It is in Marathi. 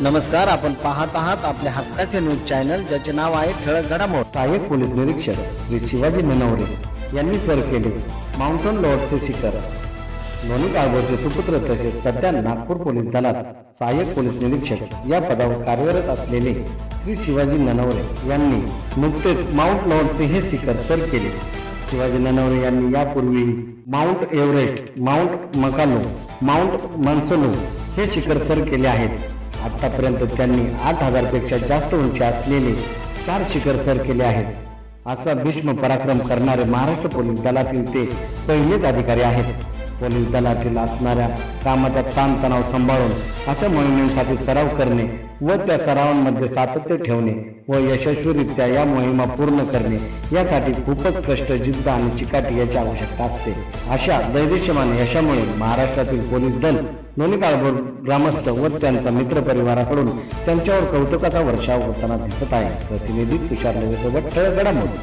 नमस्कार आपण पाहत आहात आपल्या हक्काचे न्यूज चॅनल ज्याचे नाव आहे ठळक घडामोड. सहाय्यक पोलीस निरीक्षक श्री शिवाजी ननवरे यांनी सर केले माउंटन लॉर्डचे शिखर. लोणी काळभोरचे सुपुत्र तसेच सध्या नागपूर पोलीस दलात सहाय्यक पोलीस निरीक्षक या पदावर कार्यरत असलेले श्री शिवाजी ननवरे यांनी नुकतेच माउंट लॉर्डचे हे शिखर सर केले. शिवाजी ननवरे यांनी यापूर्वी mount Everest mount Makalu mount Manaslu हे शिखर सर केले आहेत. आतापर्यंत त्यांनी आठ हजारपेक्षा जास्त उंची असलेले चार शिखर सर केले आहेत. असा भीष्म पराक्रम करणारे महाराष्ट्र पोलीस दलातील ते पहिलेच अधिकारी आहेत. पोलीस दलातील असणाऱ्या कामाचा ताणतणाव सांभाळून अशा मोहिमेसाठी सराव करणे व त्या सरावांमध्ये सातत्य ठेवणे व यशस्वीरित्या या मोहिमा पूर्ण करणे यासाठी खूपच कष्ट जिद्द आणि चिकाटी याची आवश्यकता असते. अशा दैदिश्यमान यशामुळे महाराष्ट्रातील पोलीस दल लोणी काळभोर ग्रामस्थ व त्यांचा मित्र परिवाराकडून त्यांच्यावर कौतुकाचा वर्षाव होताना दिसत आहे. प्रतिनिधी तुषार सोबत ठळक घडामोडी.